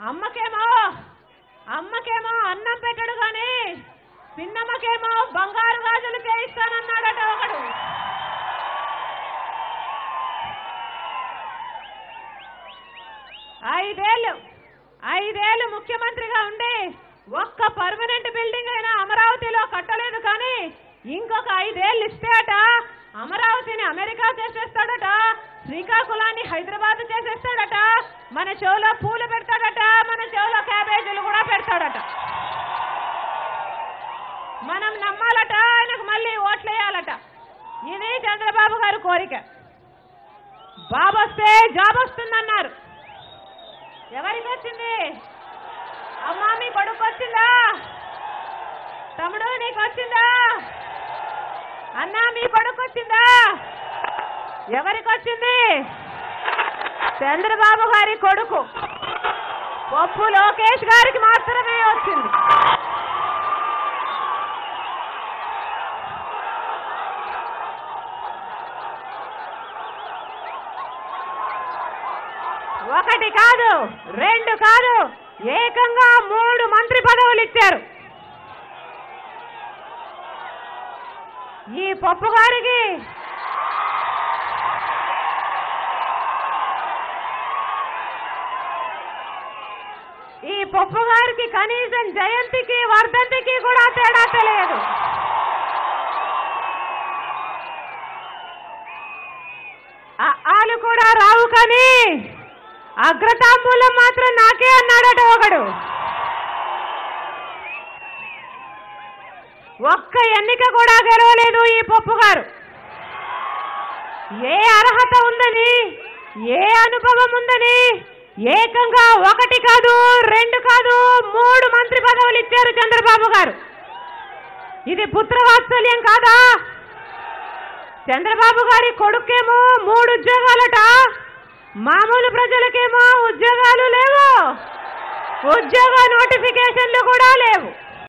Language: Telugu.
అమ్మకేమో అమ్మకేమో అన్నం పెట్టడు కానీ పిన్నమ్మకేమో బంగారు గాజులు చేయిస్తానన్నాడట ఒకడు. ఐదేళ్ళు ఐదేళ్ళు ముఖ్యమంత్రిగా ఉండి ఒక్క పర్మనెంట్ బిల్డింగ్ అయినా అమరావతిలో కట్టలేదు కానీ ఇంకొక ఐదేళ్ళు ఇస్తే అట అమరావతిని అమెరికా చేసేస్తాడట శ్రీకాకుళాన్ని హైదరాబాద్ చేసేస్తాడట మన చెవులో పూలు పెడతాడట మన చెవులో క్యాబేజీలు కూడా పెడతాడట మనం నమ్మాలట ఆయనకు మళ్ళీ ఓట్లేయాలట. ఇది చంద్రబాబు గారి కోరిక. బాబు వస్తే జాబ్ వస్తుందన్నారు. ఎవరికి వచ్చింది? అమ్మా మీ కొడుకు వచ్చిందా? తమ్ముడు నీకు వచ్చిందా? అన్నా మీ కొడుకు వచ్చిందా? ఎవరికి వచ్చింది? చంద్రబాబు గారి కొడుకు. పప్పు లోకేష్ గారికి మాత్రమే వచ్చింది. ఒకటి కాదు రెండు కాదు ఏకంగా మూడు మంత్రి పదవులు ఇచ్చారు. ఈ పప్పు గారికి ఈ పప్పు గారికి కనీసం జయంతికి వర్ధంతికి కూడా తేడా తెలియదు. ఆలు కూడా రావు కానీ అగ్రతాంబూలం మాత్రం నాకే అన్నాడట ఒకడు. ఒక్క ఎన్నిక కూడా గెలవలేదు ఈ పప్పు గారు. ఏ అర్హత ఉందని ఏ అనుభవం ఉందని ఏకంగా ఒకటి కాదు రెండు కాదు మూడు మంత్రి పదవులు ఇచ్చారు చంద్రబాబు గారు. ఇది పుత్రవాత్సల్యం కాదా? చంద్రబాబు గారి కొడుకేమో మూడు ఉద్యోగాలట. మామూలు ప్రజలకేమో ఉద్యోగాలు లేవు. ఉద్యోగ నోటిఫికేషన్లు కూడా లేవు.